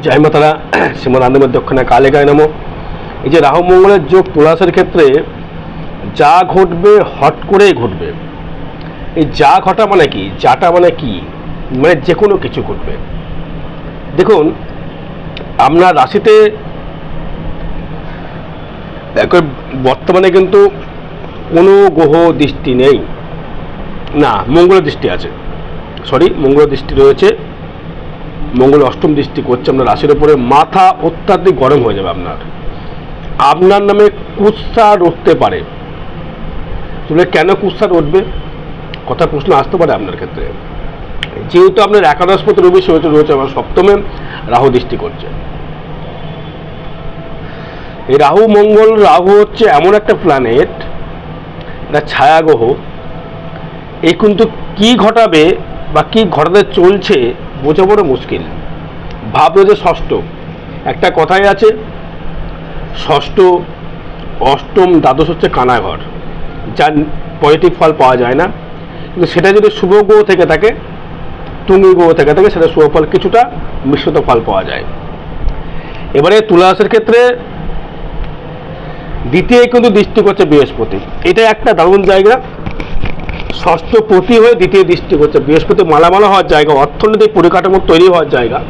জয় মাতারা শ্রীমদ আনন্দময় দক্ষিণা কালে গায় নামো। এই যে রাহু মঙ্গলের যোগ তুলাসের ক্ষেত্রে যা ঘটবে, হট করেই ঘটবে। এই যা ঘটা মানে কি? যাটা মানে কি? মানে যে কোনো কিছু ঘটবে। দেখুন আপনার রাশিতে বর্তমানে কিন্তু কোনো গ্রহ দৃষ্টি নেই। না মঙ্গল দৃষ্টি আছে। সরি মঙ্গল দৃষ্টি রয়েছে। মঙ্গল অষ্টম দৃষ্টি করছে আপনার রাশির উপরে, মাথা অত্যাধিক গরম হয়ে যাবে আপনার। আপনার নামে কুৎসার উঠতে পারে। তাহলে কেন কুৎসার উঠবে কথা প্রশ্ন আসতে পারে আপনার ক্ষেত্রে। যেহেতু আপনার একাদশপতি রবি রয়েছে রয়েছে আমার সপ্তমে, রাহু দৃষ্টি করছে। এই রাহু, মঙ্গল, রাহু হচ্ছে এমন একটা প্ল্যানেট এটা ছায়া গ্রহ। এই কিন্তু কি ঘটাবে বা কি ঘটাতে চলছে বোঝা বড় মুশকিল। ভাবলো যে ষষ্ঠ। একটা কথাই আছে, ষষ্ঠ, অষ্টম দ্বাদশ হচ্ছে কানাঘর, যার পজিটিভ ফল পাওয়া যায় না। কিন্তু সেটা যদি শুভ গ্রহ থেকে থাকে, তুঙ্গি গ্রহ থেকে থাকে, সেটা শুভ ফল কিছুটা মিশ্রিত ফল পাওয়া যায়। এবারে তুলাসের ক্ষেত্রে দ্বিতীয় কিন্তু দৃষ্টি করছে বৃহস্পতি। এটা একটা দারুণ জায়গা। ষষ্ঠ প্রতি হয়ে দ্বিতীয় দৃষ্টি করছে। বৃহস্পতি মালামালা হওয়ার জায়গা, অর্থনৈতিক পরিকাঠামো তৈরি হওয়ার জায়গা।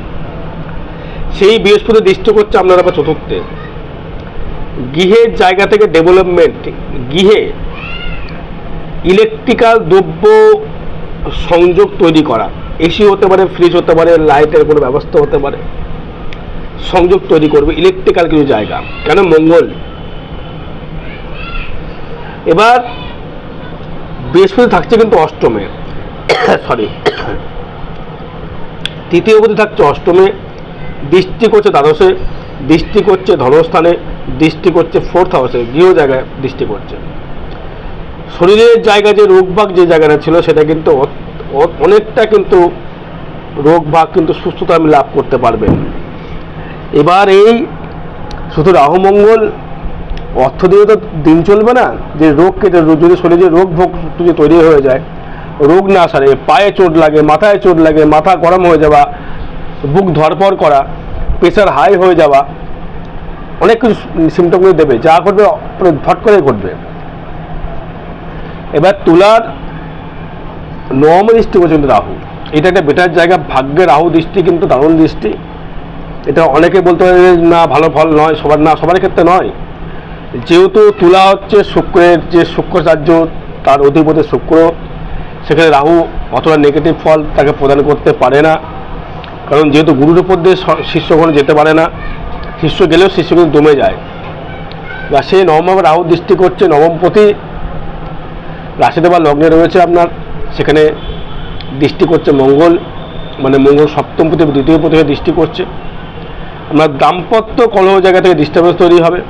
সেই বৃহস্পতি দৃষ্টি করছে আপনার আবার চতুর্থে। গৃহের জায়গা থেকে ডেভেলপমেন্ট গৃহে ইলেকট্রিক্যাল দ্রব্য সংযোগ তৈরি করা। এসি হতে পারে ফ্রিজ হতে পারে লাইটের কোনো ব্যবস্থা হতে পারে। সংযোগ তৈরি করবে ইলেকট্রিক্যাল কিছু জায়গা। কেন? মঙ্গল। এবার বৃহস্পতি থাকছে কিন্তু অষ্টমে। সরি তৃতীয় পতি থাকছে অষ্টমে দৃষ্টি করছে দ্বাদশে দৃষ্টি করছে ধনস্থানে দৃষ্টি করছে ফোর্থ হাউসে গৃহ জায়গায় দৃষ্টি করছে। শরীরের জায়গা যে রোগভাগ যে জায়গাটা ছিল, সেটা কিন্তু অনেকটা কিন্তু রোগভাগ কিন্তু সুস্থতা আমি লাভ করতে পারবেন। এবার এই শুধু রাহুমঙ্গল অর্থ দিয়ে তো দিন চলবে না। যে রোগ কেটে যদি শরীরে রোগ ভোগ যদি তৈরি হয়ে যায়, রোগ না সারে, পায়ে চোট লাগে, মাথায় চোট লাগে, মাথা গরম হয়ে যাওয়া, বুক ধরপড় করা, প্রেশার হাই হয়ে যাওয়া, অনেক কিছু সিমটমগুলো দেবে, যা ঘটবে ফট করে ঘটবে। এবার তুলার নবম দৃষ্টি পর্যন্ত রাহু। এটা একটা বেটার জায়গা, ভাগ্যে রাহু দৃষ্টি কিন্তু দারুণ দৃষ্টি। এটা অনেকে বলতে পারে না, ভালো ফল নয়, সবার না, সবার ক্ষেত্রে নয়। যেহেতু তুলা হচ্ছে শুক্রের যে শুক্রাচার্য, তার অধিপতি শুক্র, সেখানে রাহু অতটা নেগেটিভ ফল তাকে প্রদান করতে পারে না। কারণ যেহেতু গুরুর উপর দিয়ে শিষ্য কোনো যেতে পারে না, শিষ্য গেলেও শিষ্য কিন্তু দমে যায়। বা সে নবম রাহু দৃষ্টি করছে নবমপতি রাশিতে বা লগ্নে রয়েছে আপনার, সেখানে দৃষ্টি করছে মঙ্গল মানে মঙ্গল সপ্তম পতি দ্বিতীয় পতি দৃষ্টি করছে। আপনার দাম্পত্য কলহ জায়গা থেকে ডিস্টার্বেন্স তৈরি হবে।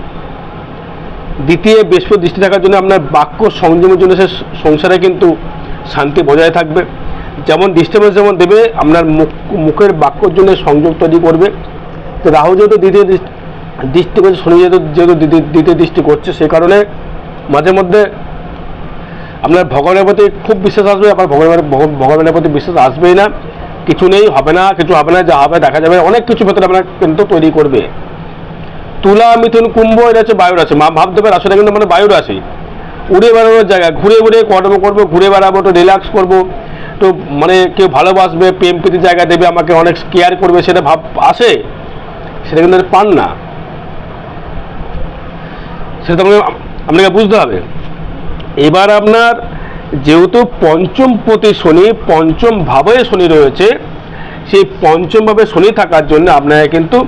দ্বিতীয় বৃহস্পতি দৃষ্টি থাকার জন্য আপনার বাক্য সংযমের জন্য সে সংসারে কিন্তু শান্তি বজায় থাকবে। যেমন ডিস্টার্বেন্স যেমন দেবে, আপনার মুখ, মুখের বাক্যর জন্য সংযোগ তৈরি করবে। তো রাহু যেহেতু দ্বিতীয় দৃষ্টি করছে, শনি যেহেতু যেহেতু দ্বিতীয়- দৃষ্টি করছে সেই কারণে মাঝে মধ্যে আপনার ভগবানের প্রতি খুব বিশ্বাস আসবে আপনার ভগবানের ভগ- ভগবানের প্রতি বিশ্বাস আসবেই না। কিছু নেই, হবে না, কিছু হবে না, যা হবে দেখা যাবে। অনেক কিছু ভেতরে আপনার কিন্তু তৈরি করবে। তুলা, মিথুন, কুম্ভ, এটা হচ্ছে বায়ু রাশি মা ভাবতে পারে আসলে কিন্তু মানে বায়ুর রাশি উড়ে বেড়ানোর জায়গা, ঘুরে ঘুরে কর্ম করব, ঘুরে বেড়াবো, একটু রিল্যাক্স করব তো মানে কেউ ভালোবাসবে, প্রেম প্রীতি জায়গা দেবে, আমাকে অনেক কেয়ার করবে, সেটা ভাব আসে, সেটা কিন্তু পান না। সেটা তো আপনাকে- আপনাকে বুঝতে হবে। এবার আপনার যেহেতু পঞ্চম প্রতি শনি, পঞ্চম ভাবে শনি রয়েছে, সেই পঞ্চম ভাবে শনি থাকার জন্য আপনাকে কিন্তু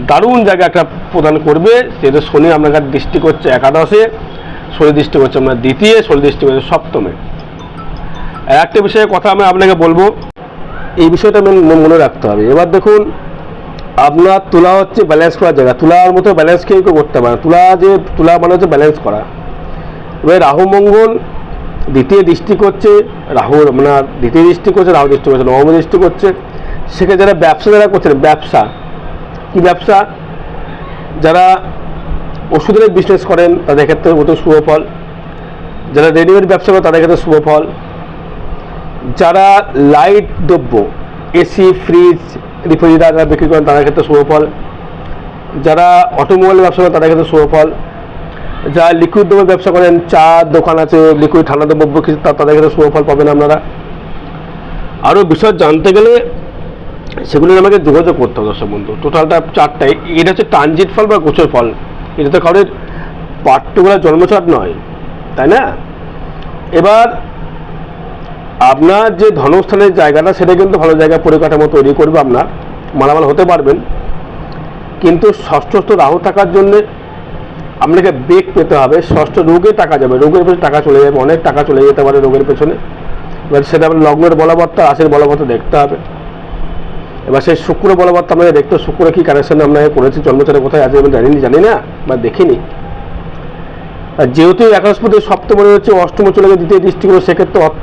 দারুণ জায়গা একটা প্রদান করবে। সেটা শনি আপনাকে দৃষ্টি করছে একাদশে, শনি দৃষ্টি করছে আপনার দ্বিতীয়, শনি দৃষ্টি করছে সপ্তমে। আর একটা বিষয়ে কথা আমি আপনাকে বলব, এই বিষয়টা মেন- মনে রাখতে হবে। এবার দেখুন, আপনার তুলা হচ্ছে ব্যালেন্স করার জায়গা। তুলার মতো ব্যালেন্স কেউ কেউ করতে পারে। তুলা যে, তুলা মানে হচ্ছে ব্যালেন্স করা। এবার রাহু, মঙ্গল, দ্বিতীয় দৃষ্টি করছে, রাহু আপনার দ্বিতীয় দৃষ্টি করছে, রাহু দৃষ্টি করছে, নবম দৃষ্টি করছে। সেখানে যারা ব্যবসা যারা করছেন, ব্যবসা কি ব্যবসা? যারা ওষুধের বিজনেস করেন, তাদের ক্ষেত্রে অতি শুভ ফল। যারা রেডিমেড ব্যবসা করেন তাদের ক্ষেত্রে শুভ ফল। যারা লাইট দ্রব্য এসি ফ্রিজ রিফ্রিজারেটার বিক্রি করেন, তাদের ক্ষেত্রে শুভফল যারা অটোমোবাইল ব্যবসা করেন তাদের ক্ষেত্রে শুভফল যারা লিকুইড দ্রব্য ব্যবসা করেন, চা দোকান আছে লিকুইড ঠান্ডা দ্রব্য কিছু তাদের ক্ষেত্রে শুভফল পাবেন আপনারা। আরও বিষয় জানতে গেলে সেগুলো আমাকে যোগাযোগ করতে হবে, দর্শক বন্ধু। টোটালটা চারটাই এটা হচ্ছে ট্রানজিট ফল বা গোচর ফল। এটা তো কারোর পার্টিকুলার জন্মচাট নয়, তাই না? এবার আপনার যে ধর্মস্থানের জায়গাটা, সেটা কিন্তু ভালো জায়গা পরিকাঠামো তৈরি করবে আপনার। মালামাল হতে পারবেন। কিন্তু ষষ্ঠস্থ রাহু থাকার জন্যে আপনাকে বেগ পেতে হবে। ষষ্ঠ রোগে টাকা যাবে। রোগের পেছনে টাকা চলে যাবে। অনেক টাকা চলে যেতে পারে রোগের পেছনে। এবার সেটা আপনার লগ্নের বলবত্তা রাশির বলবত্তা দেখতে হবে। এবার সেই শুক্র বলবত্তা আপনাকে দেখতে শুক্র কি কানেকশন আপনাকে করেছে, জন্মচারে কোথায় আছে আমি জানিনি, জানি না, বা দেখিনি। আর যেহেতু একাশপতি সপ্তমে হচ্ছে অষ্টম চলে গেছে দ্বিতীয় দৃষ্টিগুলো সেক্ষেত্রে অর্থ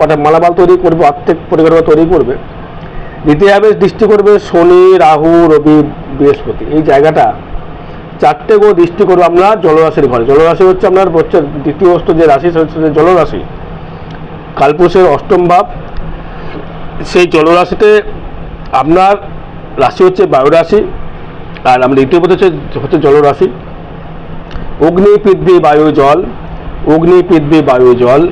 অর্থাৎ মালামাল তৈরি করবে আর্থিক পরিকাঠামো তৈরি করবে। দ্বিতীয় ভাবে দৃষ্টি করবে শনি, রাহু, রবি, বৃহস্পতি। এই জায়গাটা চারটে গো দৃষ্টি করবে আপনার জলরাশির ঘরে। জলরাশি হচ্ছে আপনার হচ্ছে দ্বিতীয় অস্ত যে রাশি, সেটা হচ্ছে জলরাশি। কালপুরুষের অষ্টম ভাব। সেই জলরাশিতে আপনার রাশি হচ্ছে বায়ু রাশি আর আমরা দ্বিতীয় পদ হচ্ছে হচ্ছে জলরাশি। অগ্নি, পৃথিবী, বায়ু, জল। অগ্নি, পৃথিবী, বায়ু, জল।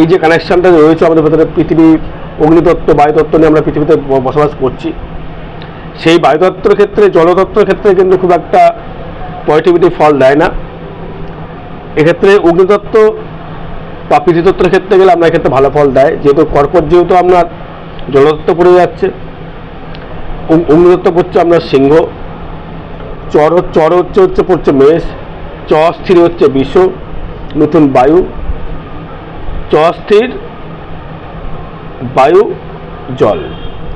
এই যে কানেকশানটা রয়েছে আমাদের ভেতরে, পৃথিবী অগ্নিতত্ত্ব, বায়ুতত্ত্ব নিয়ে আমরা পৃথিবীতে বসবাস করছি। সেই বায়ুতত্ত্বের ক্ষেত্রে, জলতত্ত্বের ক্ষেত্রে কিন্তু খুব একটা পজিটিভিটি ফল দেয় না। এক্ষেত্রে অগ্নিতত্ত্ব বা পৃথিতত্ত্বের ক্ষেত্রে গেলে আমরা এক্ষেত্রে ভালো ফল দেয়। যেহেতু কর্কট যেহেতু আপনার জলতত্ত্ব পড়ে যাচ্ছে অগ্নিতত্ত্ব পড়ছে আপনার সিংহ। চর চর হচ্ছে হচ্ছে পড়ছে মেষ। চ স্থির হচ্ছে বিষ, নতুন বায়ু। চ স্থির, বায়ু, জল।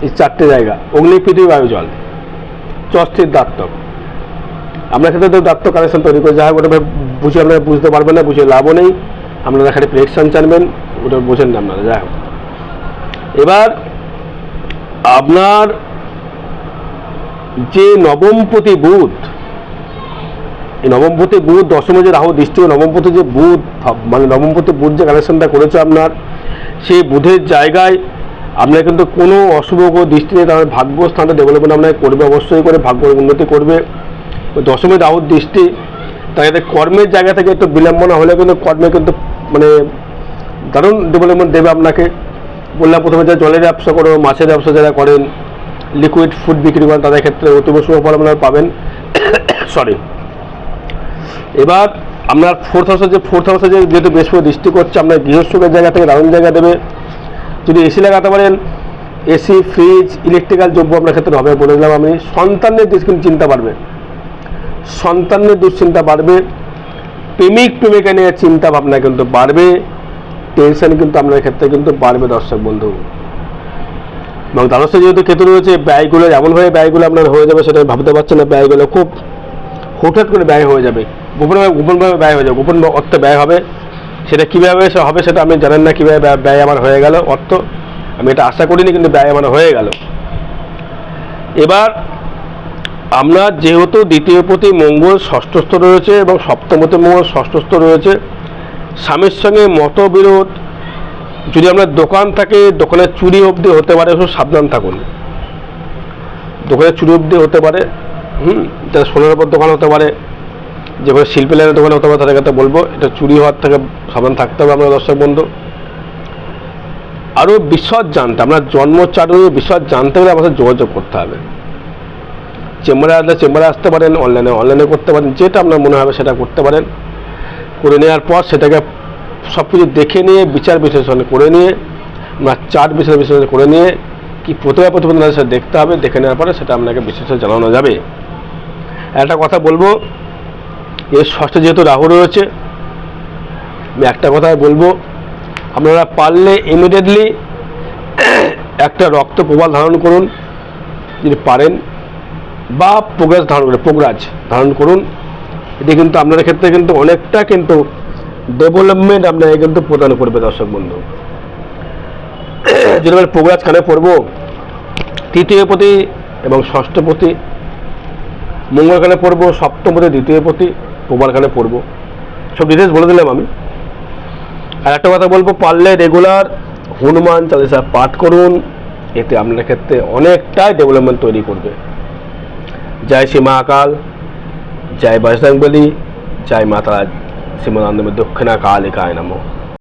এই চারটে জায়গা। অগ্নি, পৃথিবী, বায়ু, জল। চ স্থির দাত্তক আমরা ক্ষেত্রে তো দাত্তক কানেকশন তৈরি করি। হোক, ওটা বুঝে আপনারা বুঝতে পারবেন না, বুঝে লাভও নেই। আপনারা খালি প্রেকশন জানবেন, ওটা বোঝেন না আপনারা। যাই হোক। এবার, আপনার যে নবমপতি বুধ, এই নবমপতি বুধ দশমে যে রাহু দৃষ্টি নবমপতি যে বুধ মানে নবমপতি বুধ যে কানেকশনটা করেছে আপনার, সেই বুধের জায়গায় আপনার কিন্তু কোনো অশুভ কোনো দৃষ্টি নেই তার ভাগ্য স্থানটা ডেভেলপমেন্ট আপনাকে করবে, অবশ্যই করে ভাগ্য উন্নতি করবে। দশমে রাহুর দৃষ্টি এতে কর্মের জায়গা থেকে একটু বিলম্বনা হলে কিন্তু কর্মে কিন্তু মানে দারুণ ডেভেলপমেন্ট দেবে আপনাকে। বললাম প্রথমে যারা জলের ব্যবসা করো, মাছের ব্যবসা যারা করেন লিকুইড ফুড বিক্রি করেন, তাদের ক্ষেত্রে অতীব শুভ ফল আপনারা পাবেন। সরি এবার আপনার ফোর্থ হাউসে যে ফোর্থ হাউসে যে যেহেতু বৃহস্পতি দৃষ্টি করছে আপনার গৃহস্থকের জায়গা থেকে দারুণ জায়গা দেবে। যদি এসি লাগাতে পারেন, এসি ফ্রিজ ইলেকট্রিক্যাল দ্রব্য আপনার ক্ষেত্রে হবে বলে দিলাম আমি। সন্তানের চিন্তা বাড়বে। সন্তানের দুশ্চিন্তা বাড়বে। প্রেমিক, প্রেমিকা নিয়ে চিন্তা ভাবনা কিন্তু বাড়বে। টেনশন কিন্তু আপনার ক্ষেত্রে কিন্তু বাড়বে, দর্শক বন্ধু। এবং দ্বাদশে যেহেতু কেতু রয়েছে, ব্যয়গুলো এমনভাবে ব্যয়গুলো আপনার হয়ে যাবে সেটা ভাবতে পারছেন না, ব্যয়গুলো খুব হঠাৎ করে ব্যয় হয়ে যাবে। গোপনভাবে গোপনভাবে ব্যয় হয়ে যাবে, গোপন অর্থ ব্যয় হবে। সেটা কীভাবে হবে সেটা আমি জানেন না, কীভাবে ব্যয় আমার হয়ে গেল অর্থ। আমি এটা আশা করিনি, কিন্তু ব্যয় আমার হয়ে গেল। এবার আমরা যেহেতু দ্বিতীয় প্রতি মঙ্গল ষষ্ঠস্থ রয়েছে এবং সপ্তমতে মঙ্গল ষষ্ঠস্থ রয়েছে, স্বামীর সঙ্গে মতবিরোধ যদি আপনার দোকান থাকে দোকানে চুরি অবধি হতে পারে, একটু সাবধান থাকুন। দোকানে চুরি অবধি হতে পারে, হুম এটা সোনার উপর দোকান হতে পারে, যে কোনো শিল্পী লাইনের দোকান হতে পারে, তাদের কথা বলব, এটা চুরি হওয়ার থেকে সাবধান থাকতে হবে আমরা দর্শক বন্ধু। আরও বিশদ জানতে, আমরা জন্মচারু, বিশদ জানতে হলে আমাদের যোগাযোগ করতে হবে। চেম্বারে আসলে চেম্বারে আসতে পারেন, অনলাইনে অনলাইনে করতে পারেন, যেটা আপনার মনে হবে সেটা করতে পারেন। করে নেওয়ার পর সেটাকে সব কিছু দেখে নিয়ে, বিচার বিশ্লেষণ করে নিয়ে, বা চার্ট বিচার বিশ্লেষণ করে নিয়ে, কি প্রতিভা প্রতিবেদন আছে সেটা দেখতে হবে, দেখে নেওয়ার পরে সেটা আপনাকে বিশেষ জানানো যাবে। একটা কথা বলব, এর ষষ্ঠে যেহেতু রাহু রয়েছে, আমি একটা কথাই বলব, আপনারা পারলে ইমিডিয়েটলি একটা রক্ত প্রবাল ধারণ করুন, যদি পারেন, বা পোগ্রাজ ধারণ করে পোগ্রাজ ধারণ করুন, এটি কিন্তু আপনাদের ক্ষেত্রে কিন্তু অনেকটা কিন্তু ডেভেলপমেন্ট আপনাকে কিন্তু প্রদান করবে দর্শক বন্ধু। যদি আমরা কানে পড়ব, তৃতীয় প্রতি এবং ষষ্ঠ পতি মঙ্গলখানে পড়ব, সপ্তম পতি, দ্বিতীয় পতি প্রবালখানে পড়ব। সব ডিটেলস বলে দিলাম আমি। আর একটা কথা বলব, পারলে রেগুলার হনুমান চালিসা পাঠ করুন, এতে আপনার ক্ষেত্রে অনেকটাই ডেভেলপমেন্ট তৈরি করবে। জয় শ্রী মহাকাল জয় বজরংবলী জয় মাতা শ্রীমদানন্দ দক্ষিণা কালিকায় নমঃ